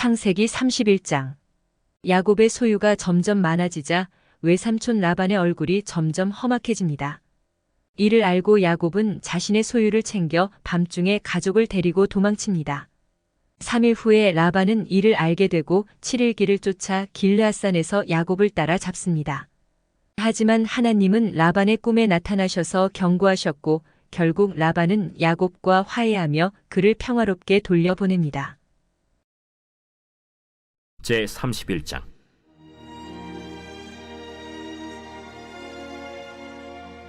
창세기 31장 야곱의 소유가 점점 많아지자 외삼촌 라반의 얼굴이 점점 험악해집니다. 이를 알고 야곱은 자신의 소유를 챙겨 밤중에 가족을 데리고 도망칩니다. 3일 후에 라반은 이를 알게 되고 7일 길을 쫓아 길르앗산에서 야곱을 따라 잡습니다. 하지만 하나님은 라반의 꿈에 나타나셔서 경고하셨고 결국 라반은 야곱과 화해하며 그를 평화롭게 돌려보냅니다. 제 31장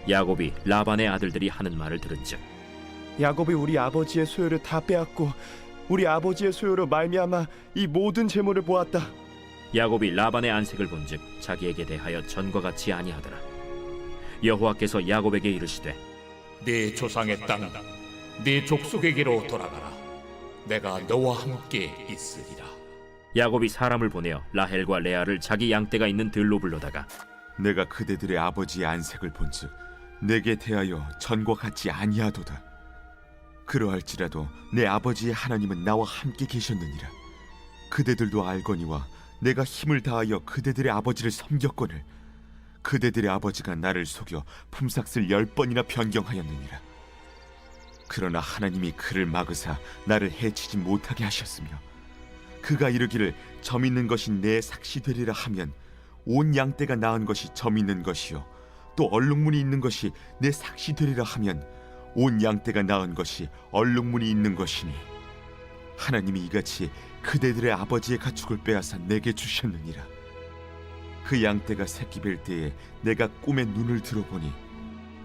야곱이 라반의 아들들이 하는 말을 들은즉 야곱이 우리 아버지의 소유를 다 빼앗고 우리 아버지의 소유로 말미암아 이 모든 재물을 보았다. 야곱이 라반의 안색을 본즉 자기에게 대하여 전과 같이 아니하더라 여호와께서 야곱에게 이르시되 네 조상의 땅, 네 족속에게로 돌아가라. 내가 너와 함께 있으리라. 야곱이 사람을 보내어 라헬과 레아를 자기 양떼가 있는 들로 불러다가 내가 그대들의 아버지의 안색을 본즉 내게 대하여 전과 같지 아니하도다. 그러할지라도 내 아버지의 하나님은 나와 함께 계셨느니라. 그대들도 알거니와 내가 힘을 다하여 그대들의 아버지를 섬겼거늘 그대들의 아버지가 나를 속여 품삯을 열 번이나 변경하였느니라. 그러나 하나님이 그를 막으사 나를 해치지 못하게 하셨으며 그가 이르기를 점 있는 것이 내 삭시 되리라 하면 온 양떼가 낳은 것이 점 있는 것이요 또 얼룩무늬 있는 것이 내 삭시 되리라 하면 온 양떼가 낳은 것이 얼룩무늬 있는 것이니 하나님이 이같이 그대들의 아버지의 가축을 빼앗아 내게 주셨느니라. 그 양떼가 새끼 뵐 때에 내가 꿈에 눈을 들어보니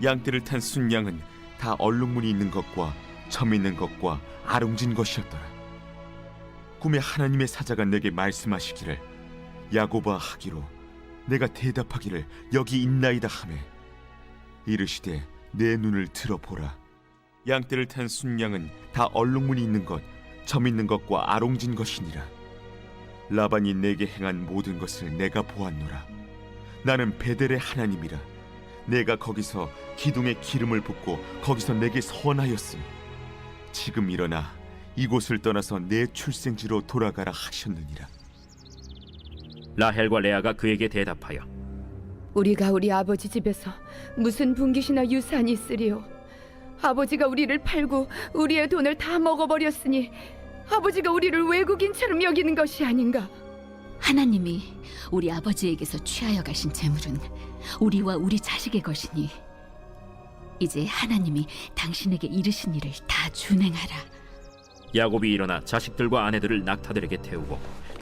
양떼를 탄 순양은 다 얼룩무늬 있는 것과 점 있는 것과 아롱진 것이었더라. 꿈에 하나님의 사자가 내게 말씀하시기를 야고바 하기로 내가 대답하기를 여기 있나이다 하매 이르시되 내 눈을 들어보라. 양떼를 탄 순양은 다 얼룩무늬 있는 것, 점 있는 것과 아롱진 것이니라. 라반이 내게 행한 모든 것을 내가 보았노라. 나는 베델의 하나님이라. 내가 거기서 기둥에 기름을 붓고 거기서 내게 서원하였으니 지금 일어나 이곳을 떠나서 내 출생지로 돌아가라 하셨느니라. 라헬과 레아가 그에게 대답하여 우리가 우리 아버지 집에서 무슨 분깃이나 유산이 있으리요? 아버지가 우리를 팔고 우리의 돈을 다 먹어버렸으니 아버지가 우리를 외국인처럼 여기는 것이 아닌가? 하나님이 우리 아버지에게서 취하여 가신 재물은 우리와 우리 자식의 것이니 이제 하나님이 당신에게 이르신 일을 다 준행하라. 야곱이 일어나 자식들과 아내들을 낙타들에게 태우고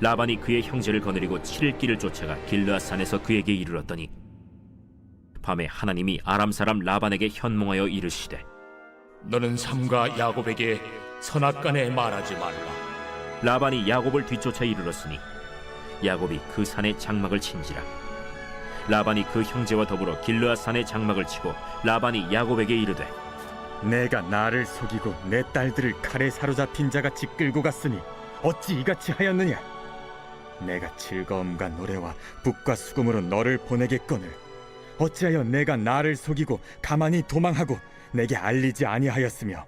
라반이 그의 형제를 거느리고 7일 길을 쫓아가 길르앗 산에서 그에게 이르렀더니 밤에 하나님이 아람 사람 라반에게 현몽하여 이르시되 너는 삼가 야곱에게 선악간에 말하지 말라. 라반이 야곱을 뒤쫓아 이르렀으니 야곱이 그 산에 장막을 친지라 라반이 그 형제와 더불어 길르앗 산에 장막을 치고 라반이 야곱에게 이르되 내가 나를 속이고 내 딸들을 칼에 사로잡힌 자같이 끌고 갔으니 어찌 이같이 하였느냐? 내가 즐거움과 노래와 북과 수금으로 너를 보내겠거늘 어찌하여 내가 나를 속이고 가만히 도망하고 내게 알리지 아니하였으며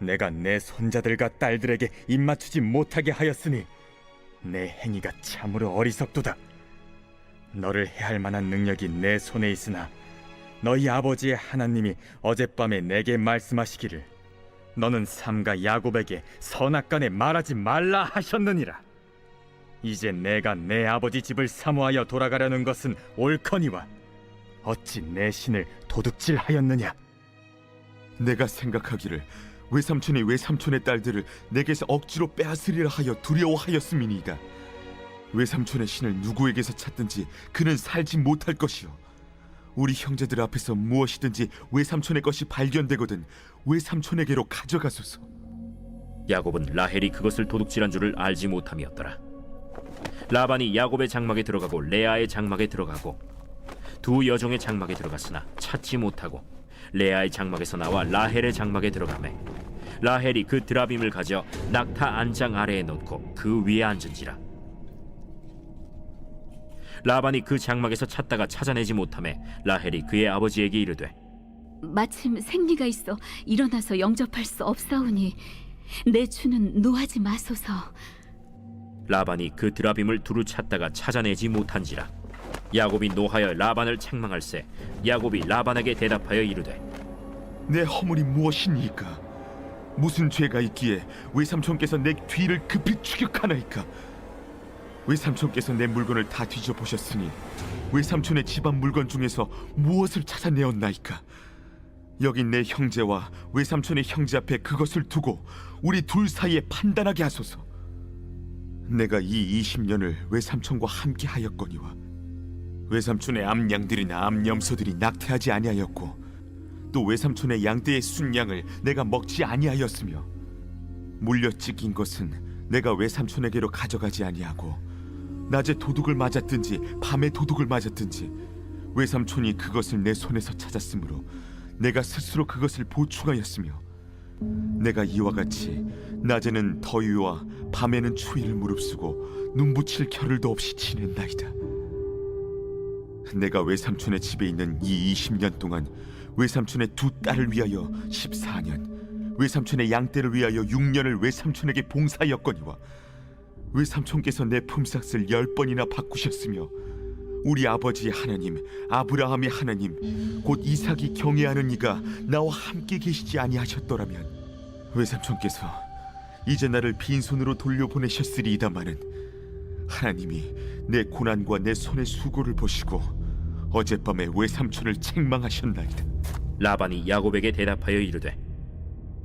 내가 내 손자들과 딸들에게 입맞추지 못하게 하였으니 내 행위가 참으로 어리석도다. 너를 해할 만한 능력이 내 손에 있으나 너희 아버지의 하나님이 어젯밤에 내게 말씀하시기를 너는 삼가 야곱에게 선악간에 말하지 말라 하셨느니라. 이제 내가 내 아버지 집을 사모하여 돌아가려는 것은 옳거니와 어찌 내 신을 도둑질하였느냐? 내가 생각하기를 외삼촌이 외삼촌의 딸들을 내게서 억지로 빼앗으리라 하여 두려워하였음이니이다. 외삼촌의 신을 누구에게서 찾든지 그는 살지 못할 것이요. 우리 형제들 앞에서 무엇이든지 외삼촌의 것이 발견되거든 외삼촌에게로 가져가소서. 야곱은 라헬이 그것을 도둑질한 줄을 알지 못함이었더라. 라반이 야곱의 장막에 들어가고 레아의 장막에 들어가고 두 여종의 장막에 들어갔으나 찾지 못하고 레아의 장막에서 나와 라헬의 장막에 들어가매 라헬이 그 드라빔을 가져 낙타 안장 아래에 놓고 그 위에 앉은지라 라반이 그 장막에서 찾다가 찾아내지 못함에 라헬이 그의 아버지에게 이르되 마침 생리가 있어 일어나서 영접할 수 없사오니 내 주는 노하지 마소서. 라반이 그 드라빔을 두루 찾다가 찾아내지 못한지라 야곱이 노하여 라반을 책망할세 야곱이 라반에게 대답하여 이르되 내 허물이 무엇이니까? 무슨 죄가 있기에 외삼촌께서 내 뒤를 급히 추격하나이까? 외삼촌께서 내 물건을 다 뒤져 보셨으니 외삼촌의 집안 물건 중에서 무엇을 찾아내었나이까? 여기 내 형제와 외삼촌의 형제 앞에 그것을 두고 우리 둘 사이에 판단하게 하소서. 내가 이 20년을 외삼촌과 함께 하였거니와 외삼촌의 암양들이나 암염소들이 낙태하지 아니하였고 또 외삼촌의 양떼의 순양을 내가 먹지 아니하였으며 물려 찢긴 것은 내가 외삼촌에게로 가져가지 아니하고 낮에 도둑을 맞았든지 밤에 도둑을 맞았든지 외삼촌이 그것을 내 손에서 찾았으므로 내가 스스로 그것을 보충하였으며 내가 이와 같이 낮에는 더위와 밤에는 추위를 무릅쓰고 눈붙일 겨를도 없이 지낸나이다. 내가 외삼촌의 집에 있는 이 20년 동안 외삼촌의 두 딸을 위하여 14년, 외삼촌의 양떼를 위하여 6년을 외삼촌에게 봉사하였거니와 외삼촌께서 내 품삯을 열 번이나 바꾸셨으며 우리 아버지의 하나님 아브라함의 하나님 곧 이삭이 경외하는 이가 나와 함께 계시지 아니하셨더라면 외삼촌께서 이제 나를 빈손으로 돌려보내셨으리이다마는 하나님이 내 고난과 내 손의 수고를 보시고 어젯밤에 외삼촌을 책망하셨나이다. 라반이 야곱에게 대답하여 이르되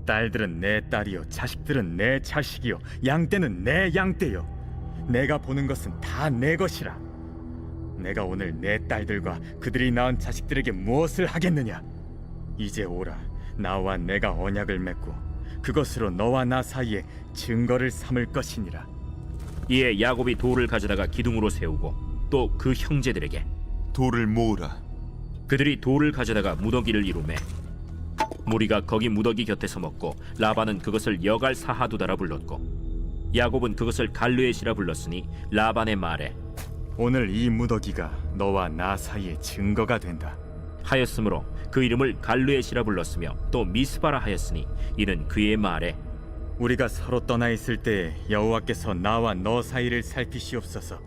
딸들은 내 딸이요 자식들은 내 자식이요 양떼는 내 양떼요. 내가 보는 것은 다 내 것이라. 내가 오늘 내 딸들과 그들이 낳은 자식들에게 무엇을 하겠느냐? 이제 오라 나와 내가 언약을 맺고 그것으로 너와 나 사이에 증거를 삼을 것이니라. 이에 야곱이 돌을 가져다가 기둥으로 세우고 또 그 형제들에게 돌을 모으라. 그들이 돌을 가져다가 무더기를 이루매 무리가 거기 무더기 곁에 서 먹고 라반은 그것을 여갈 사하두다라 불렀고 야곱은 그것을 갈르엣이라 불렀으니 라반의 말에 오늘 이 무더기가 너와 나 사이에 증거가 된다 하였으므로 그 이름을 갈르엣이라 불렀으며 또 미스바라 하였으니 이는 그의 말에 우리가 서로 떠나 있을 때 여호와께서 나와 너 사이를 살피시옵소서.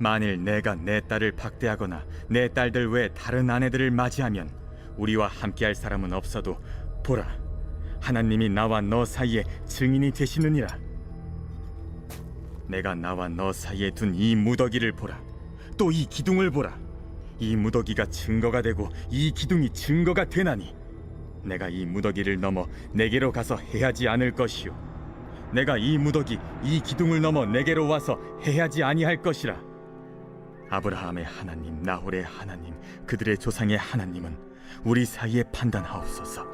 만일 내가 내 딸을 박대하거나 내 딸들 외 다른 아내들을 맞이하면 우리와 함께할 사람은 없어도 보라 하나님이 나와 너 사이에 증인이 되시느니라. 내가 나와 너 사이에 둔 이 무더기를 보라. 또 이 기둥을 보라. 이 무더기가 증거가 되고 이 기둥이 증거가 되나니 내가 이 무더기를 넘어 내게로 가서 해하지 않을 것이요. 내가 이 무더기 이 기둥을 넘어 내게로 와서 해하지 아니할 것이라. 아브라함의 하나님 나홀의 하나님 그들의 조상의 하나님은 우리 사이에 판단하옵소서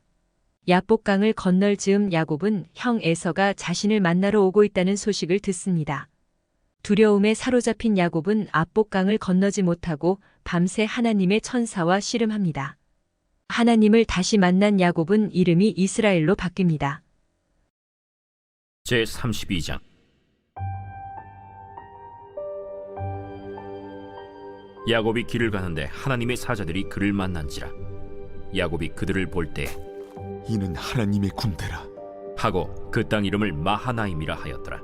야복강을 건널 즈음 야곱은 형 에서가 자신을 만나러 오고 있다는 소식을 듣습니다. 두려움에 사로잡힌 야곱은 압복강을 건너지 못하고 밤새 하나님의 천사와 씨름합니다. 하나님을 다시 만난 야곱은 이름이 이스라엘로 바뀝니다. 제 32장 야곱이 길을 가는데 하나님의 사자들이 그를 만난지라 야곱이 그들을 볼때 이는 하나님의 군대라 하고 그 땅 이름을 마하나임이라 하였더라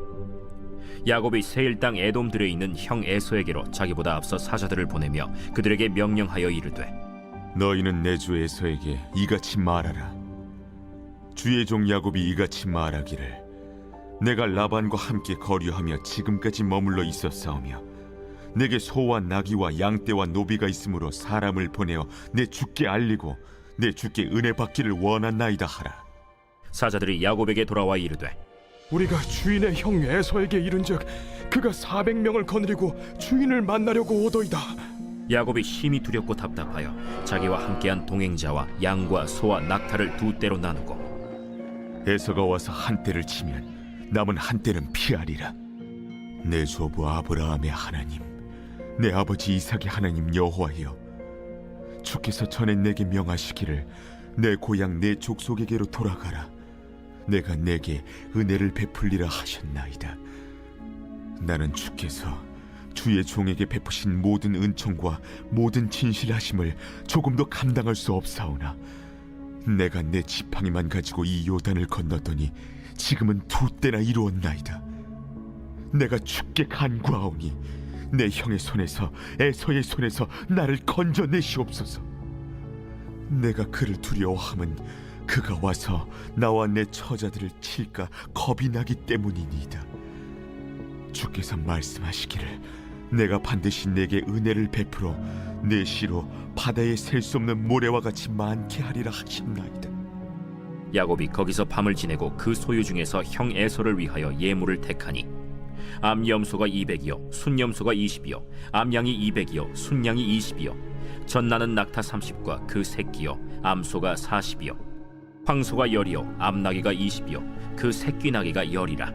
야곱이 세일 땅 에돔들에 있는 형 에서에게로 자기보다 앞서 사자들을 보내며 그들에게 명령하여 이르되 너희는 내 주 에서에게 이같이 말하라. 주의 종 야곱이 이같이 말하기를 내가 라반과 함께 거류하며 지금까지 머물러 있었사오며 내게 소와 나귀와 양떼와 노비가 있으므로 사람을 보내어 내 주께 알리고 내 주께 은혜 받기를 원한 나이다 하라. 사자들이 야곱에게 돌아와 이르되 우리가 주인의 형 에서에게 이른즉 그가 400명을 거느리고 주인을 만나려고 오더이다. 야곱이 심히 두렵고 답답하여 자기와 함께한 동행자와 양과 소와 낙타를 두 떼로 나누고 에서가 와서 한 때를 치면 남은 한 때는 피하리라. 내 조부 아브라함의 하나님, 내 아버지 이삭의 하나님 여호와여, 주께서 전에 내게 명하시기를 내 고향 내 족속에게로 돌아가라. 내가 내게 은혜를 베풀리라 하셨나이다. 나는 주께서 주의 종에게 베푸신 모든 은총과 모든 진실하심을 조금도 감당할 수 없사오나 내가 내 지팡이만 가지고 이 요단을 건넜더니 지금은 두 때나 이루었나이다. 내가 죽게 간구하오니 내 형의 손에서 에서의 손에서 나를 건져내시옵소서. 내가 그를 두려워함은 그가 와서 나와 내 처자들을 칠까 겁이 나기 때문이니이다. 주께서 말씀하시기를 내가 반드시 내게 은혜를 베풀어 내 시로 바다에 셀 수 없는 모래와 같이 많게 하리라 하셨나이다. 야곱이 거기서 밤을 지내고 그 소유 중에서 형 에서를 위하여 예물을 택하니 암염소가 200이요 순염소가 20이요 암양이 200이요 순양이 20이요 전나는 낙타 30과 그 새끼요 암소가 40이요. 황소가 열이요 암나귀가 20이요 그 새끼 나귀가 열이라.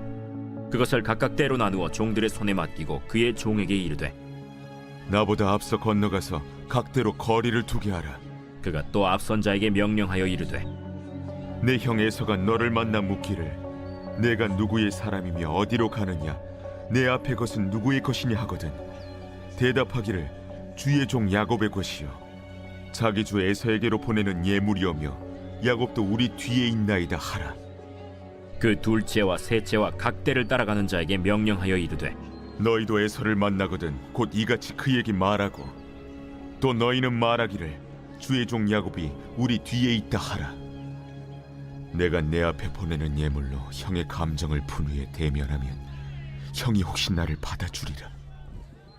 그것을 각각 때로 나누어 종들의 손에 맡기고 그의 종에게 이르되 나보다 앞서 건너가서 각대로 거리를 두게 하라. 그가 또 앞선 자에게 명령하여 이르되 내 형 에서가 너를 만나 묻기를 내가 누구의 사람이며 어디로 가느냐 내 앞에 것은 누구의 것이냐 하거든. 대답하기를 주의 종 야곱의 것이요 자기 주 에서에게로 보내는 예물이오며 야곱도 우리 뒤에 있나이다 하라. 그 둘째와 셋째와 각 때를 따라가는 자에게 명령하여 이르되 너희도 에서를 만나거든 곧 이같이 그에게 말하고 또 너희는 말하기를 주의 종 야곱이 우리 뒤에 있다 하라. 내가 내 앞에 보내는 예물로 형의 감정을 분후에 대면하면 형이 혹시 나를 받아주리라.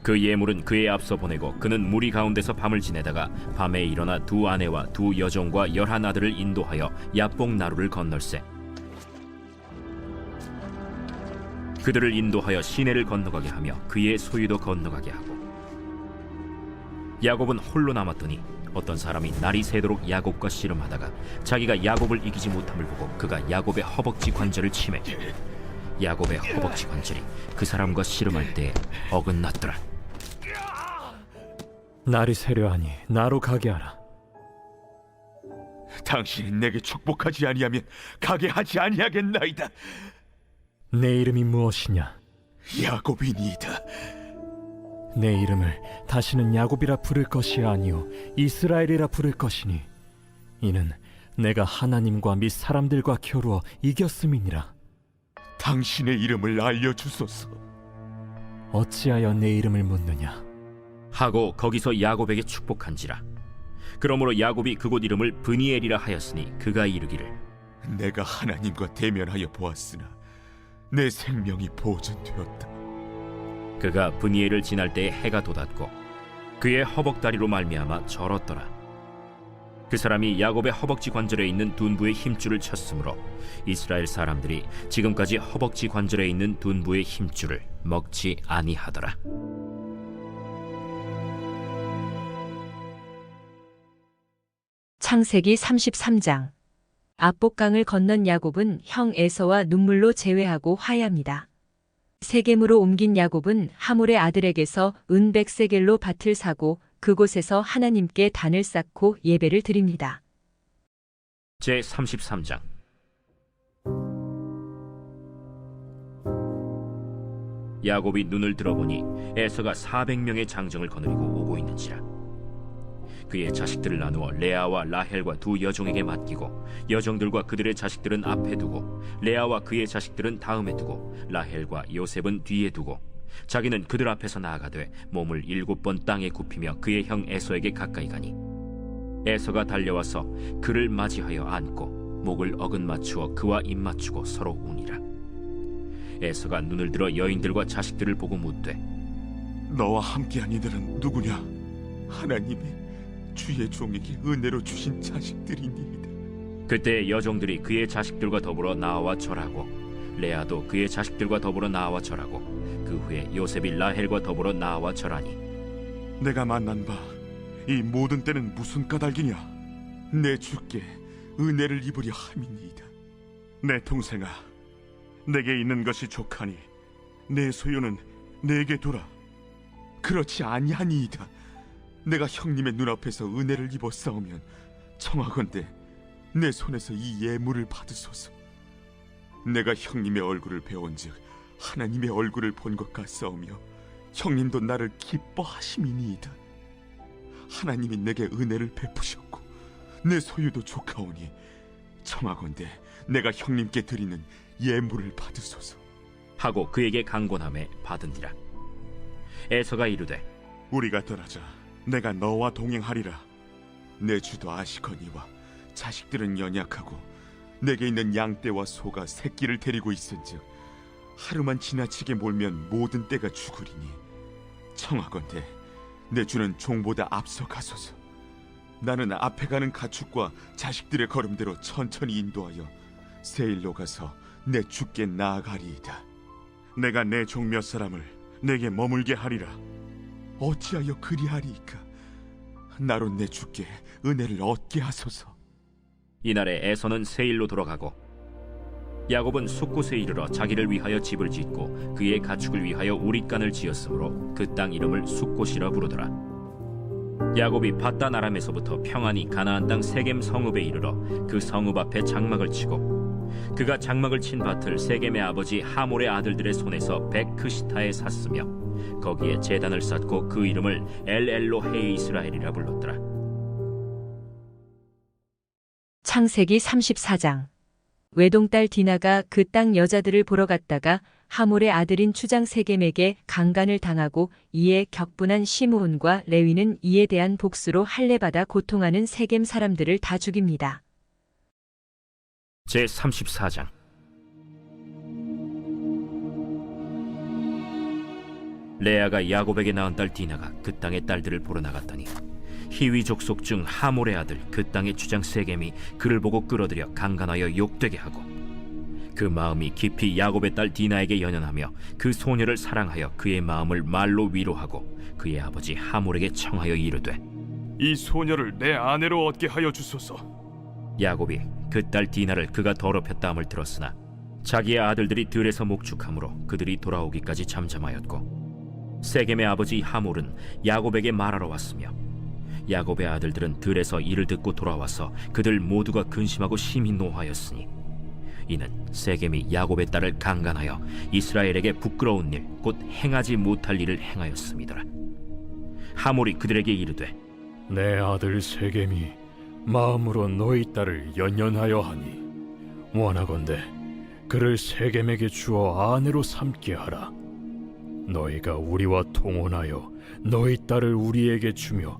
그 예물은 그의 앞서 보내고 그는 무리 가운데서 밤을 지내다가 밤에 일어나 두 아내와 두 여종과 열한 아들을 인도하여 야뽕 나루를 건널세. 그들을 인도하여 시내를 건너가게 하며 그의 소유도 건너가게 하고 야곱은 홀로 남았더니 어떤 사람이 날이 새도록 야곱과 씨름하다가 자기가 야곱을 이기지 못함을 보고 그가 야곱의 허벅지 관절을 치매 야곱의 허벅지 관절이 그 사람과 씨름할 때 어긋났더라 날이 새려하니 나로 가게 하라. 당신이 내게 축복하지 아니하면 가게 하지 아니하겠나이다 내 이름이 무엇이냐? 야곱이니이다 내 이름을 다시는 야곱이라 부를 것이 아니요 이스라엘이라 부를 것이니 이는 내가 하나님과 및 사람들과 겨루어 이겼음이니라. 당신의 이름을 알려주소서 어찌하여 내 이름을 묻느냐? 하고 거기서 야곱에게 축복한지라 그러므로 야곱이 그곳 이름을 브니엘이라 하였으니 그가 이르기를 내가 하나님과 대면하여 보았으나 내 생명이 보존되었다. 그가 브니엘을 지날 때에 해가 돋았고 그의 허벅다리로 말미암아 절었더라 그 사람이 야곱의 허벅지 관절에 있는 둔부의 힘줄을 쳤으므로 이스라엘 사람들이 지금까지 허벅지 관절에 있는 둔부의 힘줄을 먹지 아니하더라 창세기 33장 압복강을 건넌 야곱은 형 에서와 눈물로 제외하고 화해합니다. 세겜으로 옮긴 야곱은 하몰의 아들에게서 은 백세겔로 밭을 사고 그곳에서 하나님께 단을 쌓고 예배를 드립니다. 제 33장 야곱이 눈을 들어보니 에서가 400명의 장정을 거느리고 오고 있는지라 그의 자식들을 나누어 레아와 라헬과 두 여종에게 맡기고 여종들과 그들의 자식들은 앞에 두고 레아와 그의 자식들은 다음에 두고 라헬과 요셉은 뒤에 두고 자기는 그들 앞에서 나아가되 몸을 일곱 번 땅에 굽히며 그의 형 에서에게 가까이 가니 에서가 달려와서 그를 맞이하여 안고 목을 어긋 맞추어 그와 입 맞추고 서로 우니라 에서가 눈을 들어 여인들과 자식들을 보고 묻되 너와 함께한 이들은 누구냐? 하나님이 주의 종에게 은혜로 주신 자식들이니이다. 그때 여종들이 그의 자식들과 더불어 나와 절하고 레아도 그의 자식들과 더불어 나와 절하고 그 후에 요셉이 라헬과 더불어 나와 절하니 내가 만난 바 이 모든 때는 무슨 까닭이냐? 내 주께 은혜를 입으려 함이니이다. 내 동생아, 내게 있는 것이 족하니 내 소유는 내게 두라. 그렇지 아니하니이다. 내가 형님의 눈앞에서 은혜를 입어 싸우면 청하건대 내 손에서 이 예물을 받으소서. 내가 형님의 얼굴을 배운즉 하나님의 얼굴을 본 것 같사오며 형님도 나를 기뻐하심이니이다. 하나님이 내게 은혜를 베푸셨고 내 소유도 조카오니 청하건대 내가 형님께 드리는 예물을 받으소서. 하고 그에게 강권함에 받은니라 에서가 이르되 우리가 떠나자 내가 너와 동행하리라. 내 주도 아시거니와 자식들은 연약하고 내게 있는 양떼와 소가 새끼를 데리고 있은즉 하루만 지나치게 몰면 모든 떼가 죽으리니 청하건대 내 주는 종보다 앞서 가소서. 나는 앞에 가는 가축과 자식들의 걸음대로 천천히 인도하여 세일로 가서 내 주께 나아가리이다. 내가 내 종 몇 사람을 내게 머물게 하리라. 어찌하여 그리하리이까? 나로 내 주께 은혜를 얻게 하소서. 이날에 에서는 세일로 돌아가고 야곱은 숫곳에 이르러 자기를 위하여 집을 짓고 그의 가축을 위하여 우릿간을 지었으므로 그 땅 이름을 숫곳이라 부르더라. 야곱이 바단 아람에서부터 평안히 가나안 땅 세겜 성읍에 이르러 그 성읍 앞에 장막을 치고 그가 장막을 친 밭을 세겜의 아버지 하몰의 아들들의 손에서 베크시타에 샀으며 거기에 제단을 쌓고 그 이름을 엘엘로 헤 이스라엘이라 불렀더라. 창세기 34장 외동딸 디나가 그 땅 여자들을 보러 갔다가 하몰의 아들인 추장 세겜에게 강간을 당하고 이에 격분한 시므온과 레위는 이에 대한 복수로 할례받아 고통하는 세겜 사람들을 다 죽입니다. 제 34장 레아가 야곱에게 낳은 딸 디나가 그 땅의 딸들을 보러 나갔더니 히위 족속 중 하몰의 아들 그 땅의 주장 세겜이 그를 보고 끌어들여 강간하여 욕되게 하고 그 마음이 깊이 야곱의 딸 디나에게 연연하며 그 소녀를 사랑하여 그의 마음을 말로 위로하고 그의 아버지 하몰에게 청하여 이르되 이 소녀를 내 아내로 얻게 하여 주소서. 야곱이 그 딸 디나를 그가 더럽혔다 함을 들었으나 자기의 아들들이 들에서 목축함으로 그들이 돌아오기까지 잠잠하였고 세겜의 아버지 하몰은 야곱에게 말하러 왔으며 야곱의 아들들은 들에서 이를 듣고 돌아와서 그들 모두가 근심하고 심히 노하였으니 이는 세겜이 야곱의 딸을 강간하여 이스라엘에게 부끄러운 일 곧 행하지 못할 일을 행하였음이더라 하몰이 그들에게 이르되 내 아들 세겜이 마음으로 너희 딸을 연연하여 하니 원하건대 그를 세겜에게 주어 아내로 삼게 하라. 너희가 우리와 통혼하여 너희 딸을 우리에게 주며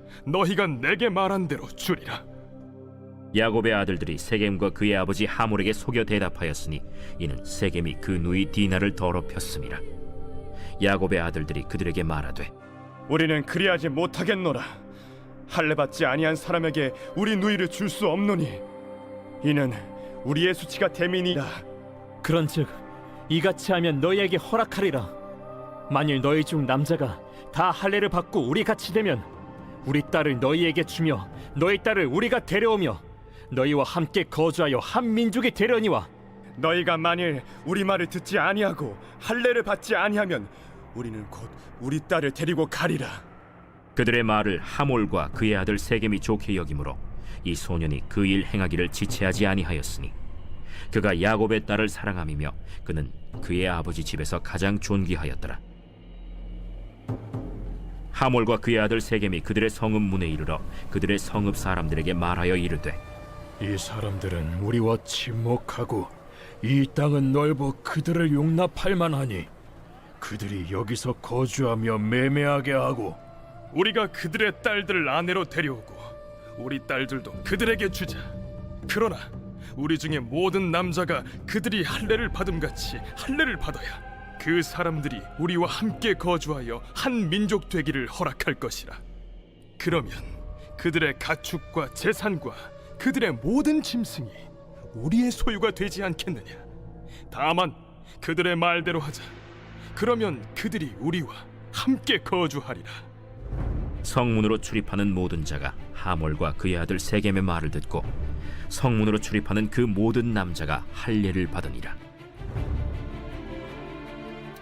너희가 내게 말한 대로 주리라. 야곱의 아들들이 세겜과 그의 아버지 하몰에게 속여 대답하였으니 이는 세겜이 그 누이 디나를 더럽혔음이라 야곱의 아들들이 그들에게 말하되 우리는 그리하지 못하겠노라. 할례 받지 아니한 사람에게 우리 누이를 줄 수 없노니 이는 우리의 수치가 대민이라. 그런즉 이같이 하면 너희에게 허락하리라. 만일 너희 중 남자가 다 할례를 받고 우리 같이 되면 우리 딸을 너희에게 주며 너희 딸을 우리가 데려오며 너희와 함께 거주하여 한 민족이 되려니와 너희가 만일 우리 말을 듣지 아니하고 할례를 받지 아니하면 우리는 곧 우리 딸을 데리고 가리라. 그들의 말을 하몰과 그의 아들 세겜이 좋게 여기므로 이 소년이 그 일 행하기를 지체하지 아니하였으니 그가 야곱의 딸을 사랑함이며 그는 그의 아버지 집에서 가장 존귀하였더라 하몰과 그의 아들 세겜이 그들의 성읍 문에 이르러 그들의 성읍 사람들에게 말하여 이르되 이 사람들은 우리와 침묵하고 이 땅은 넓어 그들을 용납할 만하니 그들이 여기서 거주하며 매매하게 하고 우리가 그들의 딸들을 아내로 데려오고 우리 딸들도 그들에게 주자. 그러나 우리 중에 모든 남자가 그들이 할례를 받음 같이 할례를 받아야 그 사람들이 우리와 함께 거주하여 한 민족 되기를 허락할 것이라. 그러면 그들의 가축과 재산과 그들의 모든 짐승이 우리의 소유가 되지 않겠느냐? 다만 그들의 말대로 하자. 그러면 그들이 우리와 함께 거주하리라. 성문으로 출입하는 모든 자가 하몰과 그의 아들 세겜의 말을 듣고 성문으로 출입하는 그 모든 남자가 할례를 받으니라.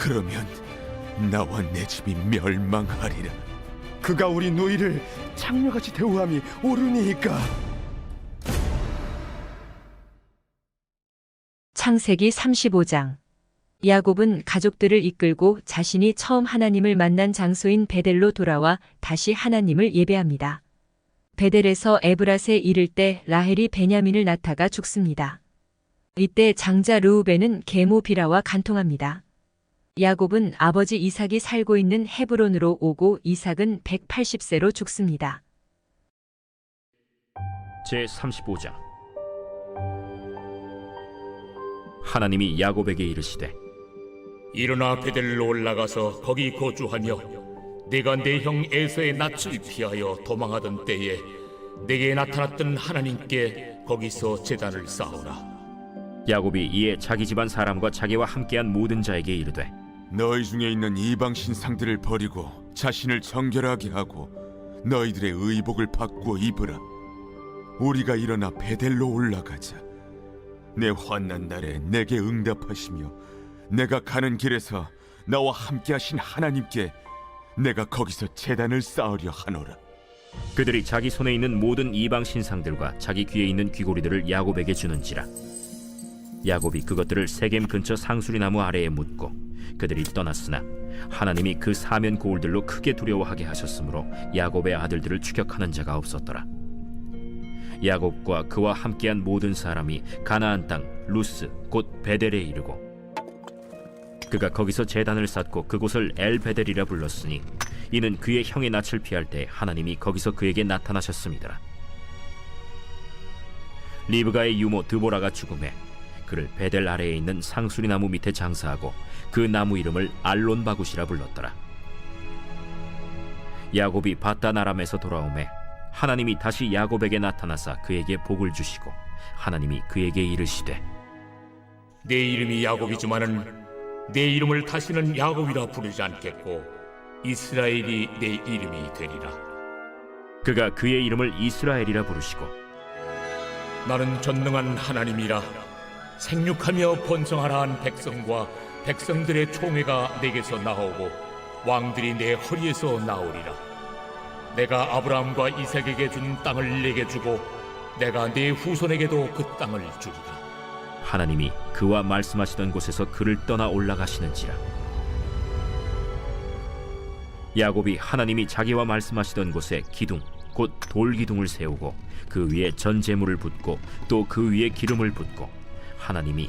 그러면 나와 내 집이 멸망하리라. 그가 우리 누이를 창녀같이 대우함이 옳으니까. 창세기 35장 야곱은 가족들을 이끌고 자신이 처음 하나님을 만난 장소인 베델로 돌아와 다시 하나님을 예배합니다. 베델에서 에브라스에 이를 때 라헬이 베냐민을 낳다가 죽습니다. 이때 장자 르우벤은 계모 비라와 간통합니다. 야곱은 아버지 이삭이 살고 있는 헤브론으로 오고 이삭은 180세로 죽습니다. 제 35장 하나님이 야곱에게 이르시되 일어나 베델로 올라가서 거기 거주하며 내가 내 형 에서의 낯을 피하여 도망하던 때에 내게 나타났던 하나님께 거기서 제단을 쌓으라 야곱이 이에 자기 집안 사람과 자기와 함께한 모든 자에게 이르되 너희 중에 있는 이방 신상들을 버리고 자신을 정결하게 하고 너희들의 의복을 바꾸어 입으라. 우리가 일어나 베델로 올라가자. 내 환난 날에 내게 응답하시며 내가 가는 길에서 나와 함께하신 하나님께 내가 거기서 제단을 쌓으려 하노라. 그들이 자기 손에 있는 모든 이방 신상들과 자기 귀에 있는 귀고리들을 야곱에게 주는지라 야곱이 그것들을 세겜 근처 상수리 나무 아래에 묻고 그들이 떠났으나 하나님이 그 사면 고울들로 크게 두려워하게 하셨으므로 야곱의 아들들을 추격하는 자가 없었더라 야곱과 그와 함께한 모든 사람이 가나안 땅 루스 곧 베델에 이르고 그가 거기서 제단을 쌓고 그곳을 엘 베델이라 불렀으니 이는 그의 형의 낯을 피할 때 하나님이 거기서 그에게 나타나셨습니다. 리브가의 유모 드보라가 죽음에 그를 베델 아래에 있는 상수리 나무 밑에 장사하고 그 나무 이름을 알론바굿이라 불렀더라. 야곱이 바단 아람에서 돌아오매 하나님이 다시 야곱에게 나타나사 그에게 복을 주시고 하나님이 그에게 이르시되 내 이름이 야곱이지만은 내 이름을 다시는 야곱이라 부르지 않겠고 이스라엘이 내 이름이 되리라 그가 그의 이름을 이스라엘이라 부르시고 나는 전능한 하나님이라 생육하며 번성하라 한 백성과 백성들의 총회가 내게서 나오고 왕들이 내 허리에서 나오리라 내가 아브라함과 이삭에게 준 땅을 내게 주고 내가 네 후손에게도 그 땅을 주리라. 하나님이 그와 말씀하시던 곳에서 그를 떠나 올라가시는지라 야곱이 하나님이 자기와 말씀하시던 곳에 기둥 곧 돌기둥을 세우고 그 위에 전제물을 붓고 또 그 위에 기름을 붓고 하나님이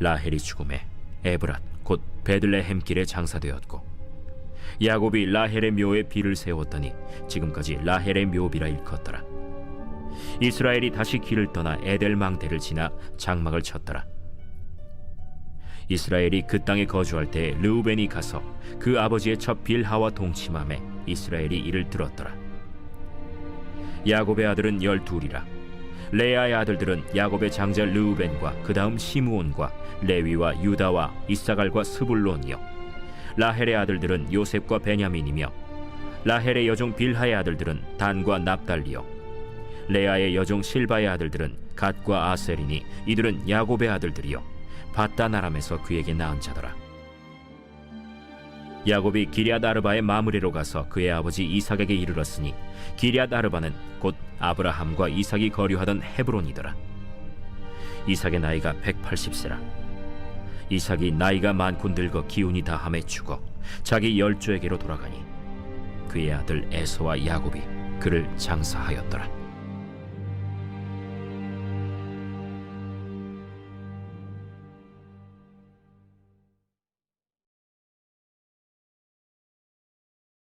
라헬이 죽음에 에브랏 곧 베들레헴 길에 장사되었고 야곱이 라헬의 묘에 비를 세웠더니 지금까지 라헬의 묘비라 일컫더라 이스라엘이 다시 길을 떠나 에델 망대를 지나 장막을 쳤더라 이스라엘이 그 땅에 거주할 때 르우벤이 가서 그 아버지의 첫 빌하와 동침함에 이스라엘이 이를 들었더라. 야곱의 아들은 열둘이라. 레아의 아들들은 야곱의 장자 르우벤과 그 다음 시므온과 레위와 유다와 이사갈과 스불론이요. 라헬의 아들들은 요셉과 베냐민이며 라헬의 여종 빌하의 아들들은 단과 납달리요. 레아의 여종 실바의 아들들은 갓과 아셀이니 이들은 야곱의 아들들이요. 바다나람에서 그에게 낳은 자더라. 야곱이 기리앗 아르바의 마무리로 가서 그의 아버지 이삭에게 이르렀으니 기리앗 아르바는 곧 아브라함과 이삭이 거류하던 헤브론이더라. 이삭의 나이가 180세라. 이삭이 나이가 많고 늙어 기운이 다함에 죽어 자기 열조에게로 돌아가니 그의 아들 에서와 야곱이 그를 장사하였더라.